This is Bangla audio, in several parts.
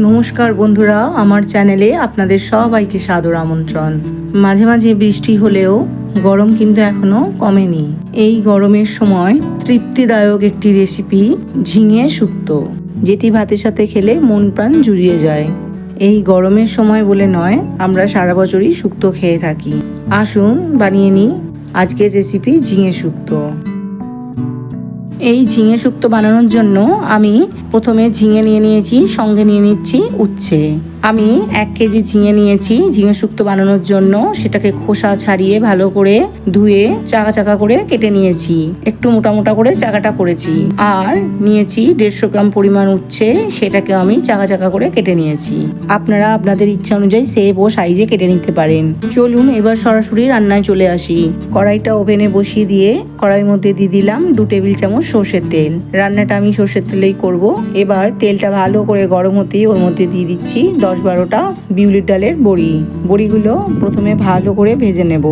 নমস্কার বন্ধুরা, আমার চ্যানেলে আপনাদের সবাইকে সাদর আমন্ত্রণ। মাঝে মাঝে বৃষ্টি হলেও গরম কিন্তু এখনও কমেনি। এই গরমের সময় তৃপ্তিদায়ক একটি রেসিপি ঝিঙে শুক্তো, যেটি ভাতের সাথে খেলে মন প্রাণ জুড়িয়ে যায়। এই গরমের সময় বলে নয়, আমরা সারা বছরই শুক্তো খেয়ে থাকি। আসুন বানিয়ে নিই আজকের রেসিপি ঝিঙে শুক্তো। এই ঝিঙে শুক্তো বানানোর জন্য আমি প্রথমে ঝিঙে নিয়ে নিয়েছি সঙ্গে নিয়ে নিচ্ছি উচ্ছে। আমি এক কেজি ঝিঙে নিয়েছি, ঝিঙে শুক্তো বানানোর জন্য। সেটাকে খোসা ছাড়িয়ে ভালো করে ধুয়ে চাকা চাকা করে কেটে নিয়েছি। একটু মোটা মোটা করে চাকাটা করেছি। আর নিয়েছি দেড়শো গ্রাম পরিমাণ উচ্ছে সেটাকে আমি চাকা চাকা করে কেটে নিয়েছি। আপনারা আপনাদের ইচ্ছা অনুযায়ী সেব ও সাইজে কেটে নিতে পারেন। চলুন এবার সরাসরি রান্নায় চলে আসি। কড়াইটা ওভেনে বসিয়ে দিয়ে কড়াইয়ের মধ্যে দিয়ে দিলাম দু টেবিল চামচ সর্ষের তেল। রান্নাটা আমি সর্ষের তেলেই করব। এবার তেলটা ভালো করে গরম হতেই ওর মধ্যে দিয়ে দিচ্ছি দশ বারোটা বিউলির ডালের বড়ি। বড়িগুলো প্রথমে ভালো করে ভেজে নেব।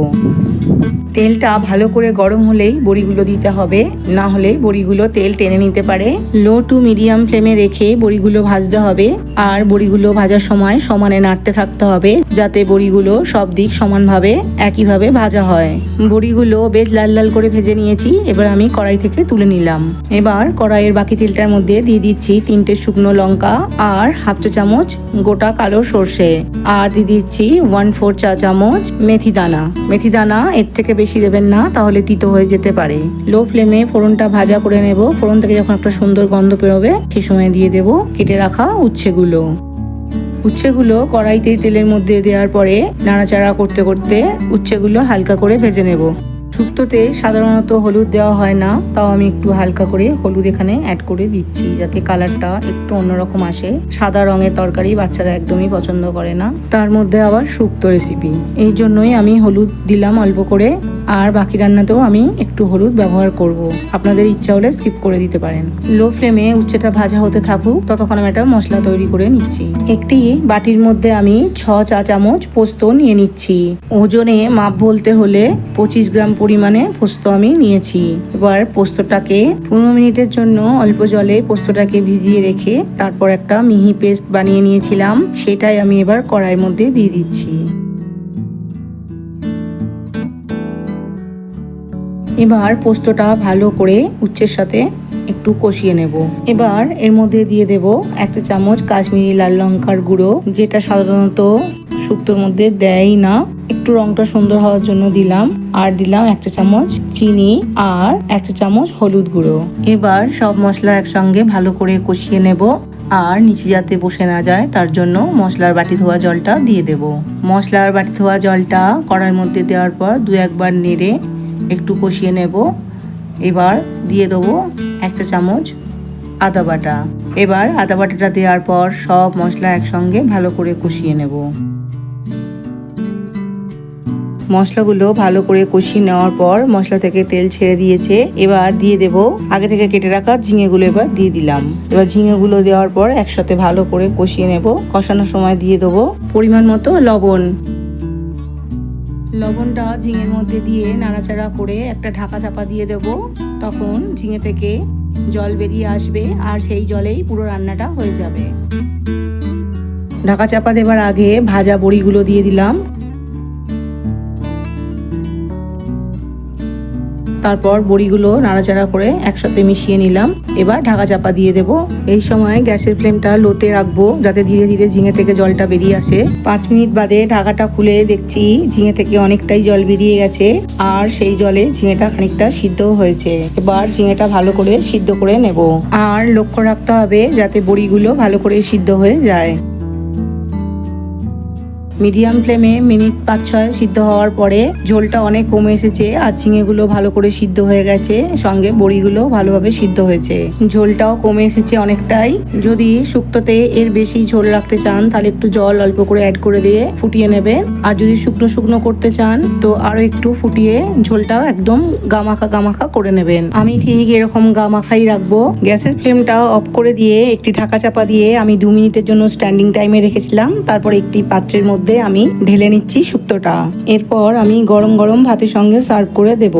তেলটা ভালো করে গরম হলেই বড়িগুলো দিতে হবে। না হলে বড়িগুলো তেল টেনে নিতে পারে। লো টু মিডিয়াম ফ্লেমে রেখে বড়িগুলো ভাজতে হবে। আর বড়িগুলো ভাজার সময় সমানে নাড়তে থাকতে হবে, যাতে বড়িগুলো সব দিক সমানভাবে একইভাবে ভাজা হয়। বড়িগুলো বেশ লাল লাল করে ভেজে নিয়েছি, এবার আমি কড়াই থেকে তুলে নিলাম। এবার কড়াইয়ের বাকি তেলটার মধ্যে দিয়ে দিচ্ছি তিনটে শুকনো লঙ্কা আর হাফ চা চামচ গোটা কালো সর্ষে। আর দিয়ে দিচ্ছি ওয়ান ফোর চা চামচ মেথি দানা। মেথি দানা এর থেকে বেশি দেবেন না, তাহলে তিতো হয়ে যেতে পারে। লো ফ্লেমে ফোড়নটা ভাজা করে নেব। ফোড়ন থেকে যখন একটা সুন্দর গন্ধ পেরোবে সেই সময় দিয়ে দেব কেটে রাখা উচ্ছেগুলো। উচ্ছেগুলো কড়াইতে তেলের মধ্যে দেওয়ার পরে নাড়াচাড়া করতে করতে উচ্ছেগুলো হালকা করে ভেজে নেব। শুক্তোতে সাধারণত হলুদ দেওয়া হয় না, তাও আমি একটু হালকা করে হলুদ এখানে অ্যাড করে দিচ্ছি যাতে কালারটা একটু অন্যরকম আসে। সাদা রঙের তরকারি বাচ্চারা একদমই পছন্দ করে না। তার মধ্যে আবার শুক্তো রেসিপি এই জন্যই আমি হলুদ দিলাম অল্প করে। আর বাকি রান্নাতেও আমি একটু হলুদ ব্যবহার করব। আপনাদের ইচ্ছা হলে স্কিপ করে দিতে পারেন। লো ফ্লেমে উচ্ছেটা ভাজা হতে থাকুক, ততক্ষণ আমি একটা মশলা তৈরি করে নিচ্ছি। একটি বাটির মধ্যে আমি ছ চা চামচ পোস্ত নিয়ে নিচ্ছি। ওজনে মাপ বলতে হলে পঁচিশ গ্রাম পরিমাণে পোস্ত আমি নিয়েছি। এবার পোস্তটাকে পনেরো মিনিটের জন্য অল্প জলে পোস্তটাকে ভিজিয়ে রেখে তারপর একটা মিহি পেস্ট বানিয়ে নিয়েছিলাম। সেটাই আমি এবার কড়াইয়ের মধ্যে দিয়ে দিচ্ছি। এবার পোস্তটা ভালো করে উচ্ছের সাথে একটু কষিয়ে নেব। এবার এর মধ্যে দিয়ে দেব একটা চামচ কাশ্মীরি লাল লঙ্কার গুঁড়ো, যেটা সাধারণত শুক্তোর মধ্যে দেয় না। একটু রংটা সুন্দর হওয়ার জন্য দিলাম, আর দিলাম একটা চামচ চিনি আর একটা চামচ হলুদ গুঁড়ো। এবার সব মশলা একসঙ্গে ভালো করে কষিয়ে নেব, আর নিচে যাতে বসে না যায়, তার জন্য মশলার বাটি ধোয়া জলটা দিয়ে দেব। মশলার বাটি ধোয়া জলটা কড়াইয়ের মধ্যে দেওয়ার পর দু একবার নেড়ে একটু কষিয়ে নেব। এবার দিয়ে দেবো একটা চামচ আদা বাটা। এবার আদা বাটাটা দেওয়ার পর সব মশলা একসঙ্গে ভালো করে কষিয়ে নেব। মশলাগুলো ভালো করে কষিয়ে নেওয়ার পর মশলা থেকে তেল ছেড়ে দিয়েছে। এবার দিয়ে দেব, আগে থেকে কেটে রাখা ঝিঙেগুলো এবার দিয়ে দিলাম। এবার ঝিঙেগুলো দেওয়ার পর একসাথে ভালো করে কষিয়ে নেব। কষানোর সময় দিয়ে দেবো পরিমাণ মতো লবণ। লবণটা ঝিঙের মধ্যে দিয়ে নাড়াচাড়া করে একটা ঢাকা চাপা দিয়ে দেব। তখন ঝিঙে থেকে জল বেরিয়ে আসবে আর সেই জলেই পুরো রান্নাটা হয়ে যাবে। ঢাকা চাপা দেবার আগে ভাজা বড়িগুলো দিয়ে দিলাম। তারপর বড়িগুলো নাড়াচাড়া করে একসাথে মিশিয়ে নিলাম। এবার ঢাকা চাপা দিয়ে দেব। এই সময় গ্যাসের ফ্লেমটা লোতে রাখব, যাতে ধীরে ধীরে ঝিঙে থেকে জলটা বেরিয়ে আসে। পাঁচ মিনিট বাদে ঢাকাটা খুলে দেখছি ঝিঙে থেকে অনেকটাই জল বেরিয়ে গেছে, আর সেই জলে ঝিঙেটা খানিকটা সিদ্ধ হয়েছে। এবার ঝিঙেটা ভালো করে সিদ্ধ করে নেব। আর লক্ষ্য রাখতে হবে যাতে বড়িগুলো ভালো করে সিদ্ধ হয়ে যায়। মিডিয়াম ফ্লেমে মিনিট পাঁচ, ছয় সিদ্ধ হওয়ার পরে ঝোলটা অনেক কমে এসেছে আর ঝিঙেগুলো ভালো করে সিদ্ধ হয়ে গেছে। সঙ্গে বড়িগুলো ভালোভাবে সিদ্ধ হয়েছে। ঝোলটাও কমে এসেছে অনেকটাই। যদি শুক্তোতে এর বেশি ঝোল রাখতে চান, তাহলে একটু জল অল্প করে অ্যাড করে দিয়ে ফুটিয়ে নেবেন। আর যদি শুকনো শুকনো করতে চান, তো আরও একটু ফুটিয়ে ঝোলটা একদম গামাখা গামাখা করে নেবেন। আমি ঠিক এরকম গামাখাই রাখব। গ্যাসের ফ্লেমটা অফ করে দিয়ে একটি ঢাকা চাপা দিয়ে আমি দু মিনিটের জন্য স্ট্যান্ডিং টাইমে রেখেছিলাম। তারপর একটি পাত্রের মধ্যে আমি ঢেলে নিচ্ছি শুক্তটা। এরপর আমি গরম গরম ভাতের সঙ্গে সার্ভ করে দেব।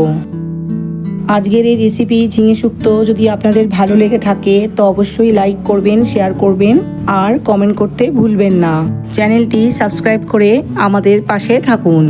আজকের এই রেসিপি ঝিঙে শুক্তো যদি আপনাদের ভালো লেগে থাকে, তো অবশ্যই লাইক করবেন শেয়ার করবেন, আর কমেন্ট করতে ভুলবেন না। চ্যানেলটি সাবস্ক্রাইব করে আমাদের পাশে থাকুন।